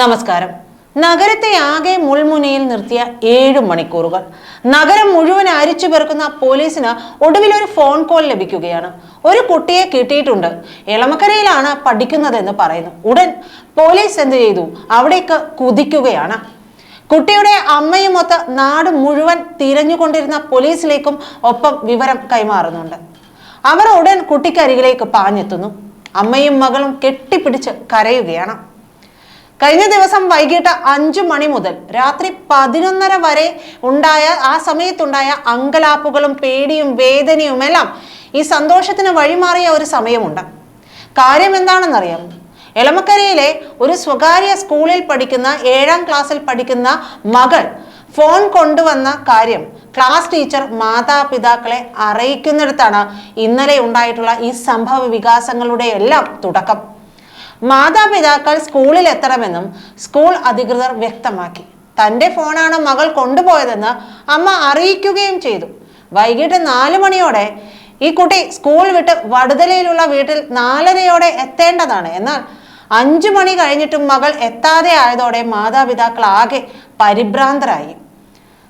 നമസ്കാരം. നഗരത്തെ ആകെ മുൾമുനയിൽ നിർത്തിയ ഏഴ് മണിക്കൂറുകൾ. നഗരം മുഴുവൻ അരിച്ചു പെറുക്കുന്ന പോലീസിന് ഒടുവിൽ ഒരു ഫോൺ കോൾ ലഭിക്കുകയാണ്. ഒരു കുട്ടിയെ കിട്ടിയിട്ടുണ്ട്. എളമക്കരയിലാണ് പഠിക്കുന്നതെന്ന് പറയുന്നു. ഉടൻ പോലീസ് എന്ത് ചെയ്തു? അവിടേക്ക് കുതിക്കുകയാണ്. കുട്ടിയുടെ അമ്മയുമൊത്ത് നാട് മുഴുവൻ തിരഞ്ഞുകൊണ്ടിരുന്ന പോലീസിലേക്കും ഒപ്പം വിവരം കൈമാറുന്നുണ്ട്. അവർ ഉടൻ കുട്ടിക്കരികിലേക്ക് പാഞ്ഞെത്തുന്നു. അമ്മയും മകളും കെട്ടിപ്പിടിച്ച് കരയുകയാണ്. കഴിഞ്ഞ ദിവസം വൈകിട്ട് അഞ്ചു മണി മുതൽ രാത്രി പതിനൊന്നര വരെ ഉണ്ടായ ആ സമയത്തുണ്ടായ അങ്കലാപ്പുകളും പേടിയും വേദനയും എല്ലാം ഈ സന്തോഷത്തിന് വഴിമാറിയ ഒരു സമയമുണ്ട്. കാര്യം എന്താണെന്നറിയാം? എളമക്കരയിലെ ഒരു സ്വകാര്യ സ്കൂളിൽ പഠിക്കുന്ന ഏഴാം ക്ലാസ്സിൽ പഠിക്കുന്ന മകൾ ഫോൺ കൊണ്ടുവന്ന കാര്യം ക്ലാസ് ടീച്ചർ മാതാപിതാക്കളെ അറിയിക്കുന്നിടത്താണ് ഇന്നലെ ഉണ്ടായിട്ടുള്ള ഈ സംഭവ വികാസങ്ങളുടെ എല്ലാം തുടക്കം. മാതാപിതാക്കൾ സ്കൂളിൽ എത്തണമെന്നും സ്കൂൾ അധികൃതർ വ്യക്തമാക്കി. തന്റെ ഫോണാണ് മകൾ കൊണ്ടുപോയതെന്ന് അമ്മ അറിയിക്കുകയും ചെയ്തു. വൈകിട്ട് നാല് മണിയോടെ ഈ കുട്ടി സ്കൂൾ വിട്ട് വടുതലയിലുള്ള വീട്ടിൽ നാലരയോടെ എത്തേണ്ടതാണ്. എന്നാൽ അഞ്ചു മണി കഴിഞ്ഞിട്ടും മകൾ എത്താതെ ആയതോടെ മാതാപിതാക്കൾ ആകെ പരിഭ്രാന്തരായി.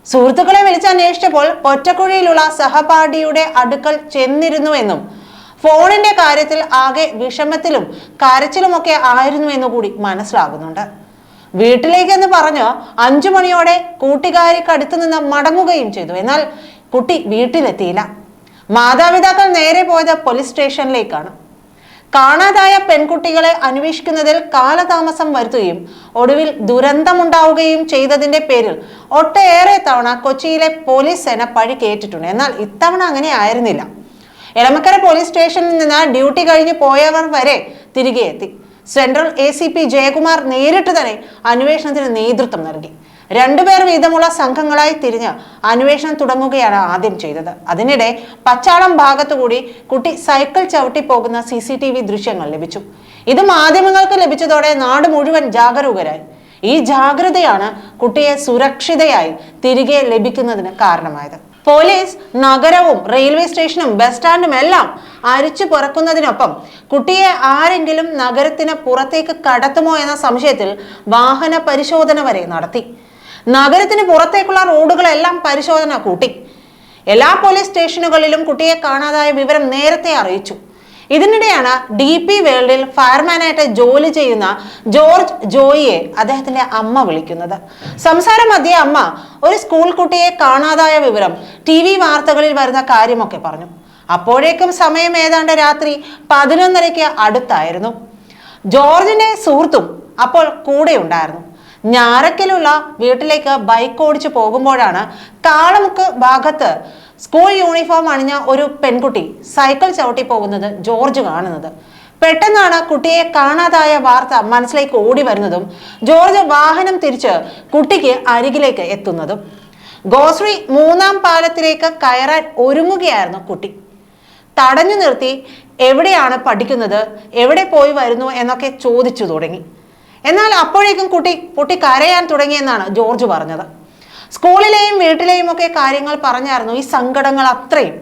സുഹൃത്തുക്കളെ വിളിച്ചന്വേഷിച്ചപ്പോൾ ഒറ്റക്കുഴിയിലുള്ള സഹപാഠിയുടെ അടുക്കൽ ചെന്നിരുന്നുവെന്നും ഫോണിന്റെ കാര്യത്തിൽ ആകെ വിഷമത്തിലും കരച്ചിലുമൊക്കെ ആയിരുന്നു എന്ന് കൂടി മനസ്സിലാകുന്നുണ്ട്. വീട്ടിലേക്കെന്ന് പറഞ്ഞ് അഞ്ചു മണിയോടെ കൂട്ടുകാരി കടുത്തു നിന്ന് മടങ്ങുകയും ചെയ്തു. എന്നാൽ കുട്ടി വീട്ടിലെത്തിയില്ല. മാതാപിതാക്കൾ നേരെ പോയത് പോലീസ് സ്റ്റേഷനിലേക്കാണ്. കാണാതായ പെൺകുട്ടികളെ അന്വേഷിക്കുന്നതിൽ കാലതാമസം വരുത്തുകയും ഒടുവിൽ ദുരന്തമുണ്ടാവുകയും ചെയ്തതിന്റെ പേരിൽ ഒട്ടേറെ തവണ കൊച്ചിയിലെ പോലീസ് സേന പഴി കേട്ടിട്ടുണ്ട്. എന്നാൽ ഇത്തവണ അങ്ങനെ ആയിരുന്നില്ല. എളമക്കര പോലീസ് സ്റ്റേഷനിൽ നിന്ന് ഡ്യൂട്ടി കഴിഞ്ഞ് പോയവർ വരെ തിരികെ എത്തി. Central A C P Jayakumar നേരിട്ട് തന്നെ അന്വേഷണത്തിന് നേതൃത്വം നൽകി. രണ്ടുപേർ വീതമുള്ള സംഘങ്ങളായി തിരിഞ്ഞ് അന്വേഷണം തുടങ്ങുകയാണ് ആദ്യം ചെയ്തത്. അതിനിടെ പച്ചാളം ഭാഗത്തുകൂടി കുട്ടി സൈക്കിൾ ചവിട്ടി പോകുന്ന സി സി ടി വി ദൃശ്യങ്ങൾ ലഭിച്ചു. ഇത് മാധ്യമങ്ങൾക്ക് ലഭിച്ചതോടെ നാട് മുഴുവൻ ജാഗരൂകരായി. ഈ ജാഗ്രതയാണ് കുട്ടിയെ സുരക്ഷിതയായി തിരികെ ലഭിക്കുന്നതിന് കാരണമായത്. പോലീസ് നഗരവും റെയിൽവേ സ്റ്റേഷനും ബസ് സ്റ്റാൻഡും എല്ലാം അരിച്ചു പുറക്കുന്നതിനൊപ്പം കുട്ടിയെ ആരെങ്കിലും നഗരത്തിന് പുറത്തേക്ക് കടത്തുമോ എന്ന സംശയത്തിൽ വാഹന പരിശോധന വരെ നടത്തി. നഗരത്തിന് പുറത്തേക്കുള്ള റോഡുകളെല്ലാം പരിശോധന കൂട്ടി. എല്ലാ പോലീസ് സ്റ്റേഷനുകളിലും കുട്ടിയെ കാണാതായ വിവരം നേരത്തെ അറിയിച്ചു. ഇതിനിടെയാണ് ഡി പി വേൾഡിൽ ഫയർമാനായിട്ട് ജോലി ചെയ്യുന്ന ജോർജ് ജോയിയെ അദ്ദേഹത്തിന്റെ അമ്മ വിളിക്കുന്നത്. സംസാരം മധ്യേ അമ്മ. ഒരു സ്കൂൾ കുട്ടിയെ കാണാതായ വിവരം ടി വി വാർത്തകളിൽ വരുന്ന കാര്യമൊക്കെ പറഞ്ഞു. അപ്പോഴേക്കും സമയം ഏതാണ്ട് രാത്രി പതിനൊന്നരയ്ക്ക് അടുത്തായിരുന്നു. ജോർജിന്റെ സുഹൃത്തും അപ്പോൾ കൂടെ ഉണ്ടായിരുന്നു ഞാറക്കലുള്ള വീട്ടിലേക്ക് ബൈക്ക് ഓടിച്ചു പോകുമ്പോഴാണ് കാളമുക്ക് ഭാഗത്ത് സ്കൂൾ യൂണിഫോം അണിഞ്ഞ ഒരു പെൺകുട്ടി സൈക്കിൾ ചവിട്ടി പോകുന്നത് ജോർജ് കാണുന്നത്. പെട്ടെന്നാണ് കുട്ടിയെ കാണാതായ വാർത്ത മനസ്സിലേക്ക് ഓടി വരുന്നതും ജോർജ് വാഹനം തിരിച്ച് കുട്ടിക്ക് അരികിലേക്ക് എത്തുന്നതും. ഗോശ്രീ മൂന്നാം പാലത്തിലേക്ക് കയറാൻ ഒരുങ്ങുകയായിരുന്നു കുട്ടി. തടഞ്ഞു നിർത്തി എവിടെയാണ് പഠിക്കുന്നത് എവിടെ പോയി വരുന്നു എന്നൊക്കെ ചോദിച്ചു തുടങ്ങി. എന്നാൽ അപ്പോഴേക്കും കുട്ടി പൊട്ടി കരയാൻ തുടങ്ങിയെന്നാണ് ജോർജ് പറഞ്ഞത്. സ്കൂളിലെയും വീട്ടിലെയും ഒക്കെ കാര്യങ്ങൾ പറഞ്ഞായിരുന്നു ഈ സങ്കടങ്ങൾ അത്രയും.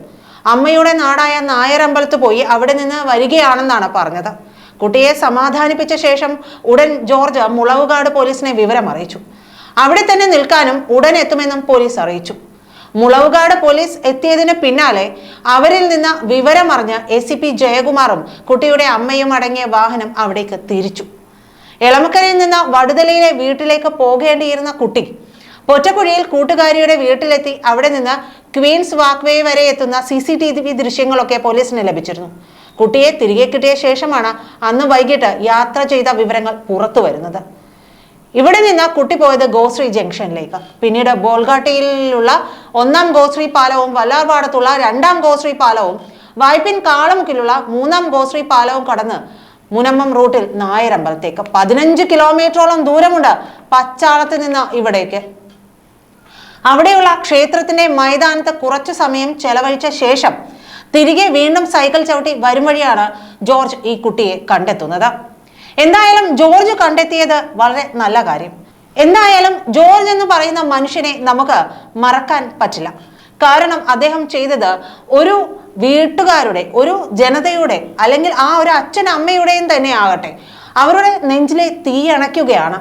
അമ്മയുടെ നാടായ നായരമ്പലത്ത് പോയി അവിടെ നിന്ന് വരികയാണെന്നാണ് പറഞ്ഞത്. കുട്ടിയെ സമാധാനിപ്പിച്ച ശേഷം ഉടൻ ജോർജ് മുളവുകാട് പോലീസിനെ വിവരം അറിയിച്ചു. അവിടെ തന്നെ നിൽക്കാനും ഉടൻ എത്തുമെന്നും പോലീസ് അറിയിച്ചു. മുളവുകാട് പോലീസ് എത്തിയതിന് പിന്നാലെ അവരിൽ നിന്ന് വിവരമറിഞ്ഞ് എ സി പി ജയകുമാറും കുട്ടിയുടെ അമ്മയും അടങ്ങിയ വാഹനം അവിടേക്ക് തിരിച്ചു. എളമക്കരയിൽ നിന്ന് വടുതലയിലെ വീട്ടിലേക്ക് പോകേണ്ടിയിരുന്ന കുട്ടി പൊറ്റക്കുഴിയിൽ കൂട്ടുകാരിയുടെ വീട്ടിലെത്തി അവിടെ നിന്ന് ക്വീൻസ് വാക്വേ വരെ എത്തുന്ന സി സി ടി വി ദൃശ്യങ്ങളൊക്കെ പോലീസിന് ലഭിച്ചിരുന്നു. കുട്ടിയെ തിരികെ കിട്ടിയ ശേഷമാണ് അന്ന് വൈകിട്ട് യാത്ര ചെയ്ത വിവരങ്ങൾ പുറത്തു വരുന്നത്. ഇവിടെ നിന്ന് കുട്ടി പോയത് ഗോശ്രീ ജംഗ്ഷനിലേക്ക്. പിന്നീട് ബോൾഗാട്ടിയിലുള്ള ഒന്നാം ഗോശ്രീ പാലവും വല്ലാർപാടത്തുള്ള രണ്ടാം ഗോശ്രീ പാലവും വായ്പിൻ കാളമുക്കിലുള്ള മൂന്നാം ഗോശ്രീ പാലവും കടന്ന് മുനമ്മം റൂട്ടിൽ നായരമ്പലത്തേക്ക്. പതിനഞ്ച് കിലോമീറ്ററോളം ദൂരമുണ്ട് പച്ചാളത്ത് നിന്ന് ഇവിടേക്ക്. അവിടെയുള്ള ക്ഷേത്രത്തിന്റെ മൈതാനത്ത് കുറച്ചു സമയം ചെലവഴിച്ച ശേഷം തിരികെ വീണ്ടും സൈക്കിൾ ചവിട്ടി വരും വഴിയാണ് ജോർജ് ഈ കുട്ടിയെ കണ്ടെത്തുന്നത്. എന്തായാലും ജോർജ് കണ്ടെത്തിയത് വളരെ നല്ല കാര്യം. എന്തായാലും ജോർജ് എന്ന് പറയുന്ന മനുഷ്യനെ നമുക്ക് മറക്കാൻ പറ്റില്ല. കാരണം അദ്ദേഹം ചെയ്തത് ഒരു വീട്ടുകാരുടെ ഒരു ജനതയുടെ അല്ലെങ്കിൽ ആ ഒരു അച്ഛൻ അമ്മയുടെയും തന്നെ ആകട്ടെ അവരുടെ നെഞ്ചിലെ തീ അണയ്ക്കുകയാണ്.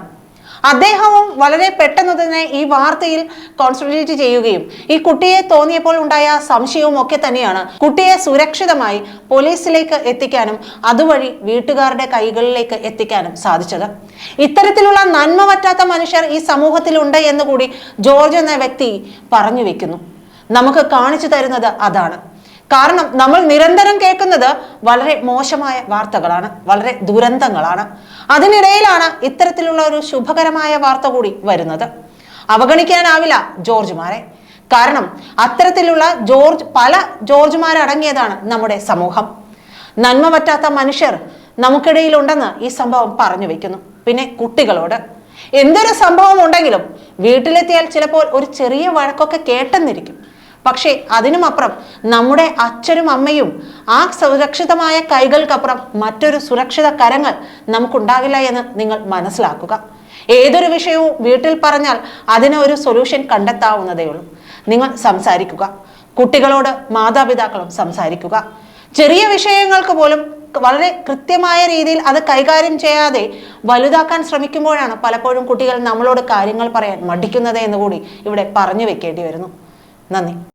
അദ്ദേഹവും വളരെ പെട്ടെന്ന് തന്നെ ഈ വാർത്തയിൽ കോൺസെൻട്രേറ്റ് ചെയ്യുകയും ഈ കുട്ടിയെ തോന്നിയപ്പോൾ ഉണ്ടായ സംശയവും ഒക്കെ തന്നെയാണ്. കുട്ടിയെ സുരക്ഷിതമായി പോലീസിലേക്ക് എത്തിക്കാനും അതുവഴി വീട്ടുകാരുടെ കൈകളിലേക്ക് എത്തിക്കാനും സാധിച്ചത്. ഇത്തരത്തിലുള്ള നന്മ പറ്റാത്ത മനുഷ്യർ ഈ സമൂഹത്തിലുണ്ട് എന്ന് കൂടി ജോർജ് എന്ന വ്യക്തി പറഞ്ഞു വെക്കുന്നു. നമുക്ക് കാണിച്ചു തരുന്നത് അതാണ്. കാരണം നമ്മൾ നിരന്തരം കേൾക്കുന്നത് വളരെ മോശമായ വാർത്തകളാണ് വളരെ ദുരന്തങ്ങളാണ്. അതിനിടയിലാണ് ഇത്തരത്തിലുള്ള ഒരു ശുഭകരമായ വാർത്ത കൂടി വരുന്നത്. അവഗണിക്കാനാവില്ല ജോർജുമാരെ കാരണം അത്തരത്തിലുള്ള ജോർജ് പല ജോർജുമാരടങ്ങിയതാണ് നമ്മുടെ സമൂഹം. നന്മ പറ്റാത്ത മനുഷ്യർ നമുക്കിടയിലുണ്ടെന്ന് ഈ സംഭവം പറഞ്ഞു വെക്കുന്നു. പിന്നെ കുട്ടികളോട്. എന്തൊരു സംഭവം ഉണ്ടെങ്കിലും വീട്ടിലെത്തിയാൽ ചിലപ്പോൾ ഒരു ചെറിയ വഴക്കൊക്കെ കേട്ടെന്നിരിക്കും. പക്ഷേ അതിനുമപ്പുറം നമ്മുടെ അച്ഛനും അമ്മയും ആ സുരക്ഷിതമായ കൈകൾക്കപ്പുറം മറ്റൊരു സുരക്ഷിത കരങ്ങൾ നമുക്കുണ്ടാകില്ല എന്ന് നിങ്ങൾ മനസ്സിലാക്കുക. ഏതൊരു വിഷയവും വീട്ടിൽ പറഞ്ഞാൽ അതിന് ഒരു സൊല്യൂഷൻ കണ്ടെത്താവുന്നതേ ഉള്ളൂ. നിങ്ങൾ സംസാരിക്കുക. കുട്ടികളോട് മാതാപിതാക്കളും സംസാരിക്കുക. ചെറിയ വിഷയങ്ങൾക്ക് പോലും വളരെ കൃത്യമായ രീതിയിൽ അത് കൈകാര്യം ചെയ്യാതെ വലുതാക്കാൻ ശ്രമിക്കുമ്പോഴാണ് പലപ്പോഴും കുട്ടികൾ നമ്മളോട് കാര്യങ്ങൾ പറയാൻ മടിക്കുന്നത് എന്ന് കൂടി ഇവിടെ പറഞ്ഞു വെക്കേണ്ടി വരുന്നു. നന്ദി.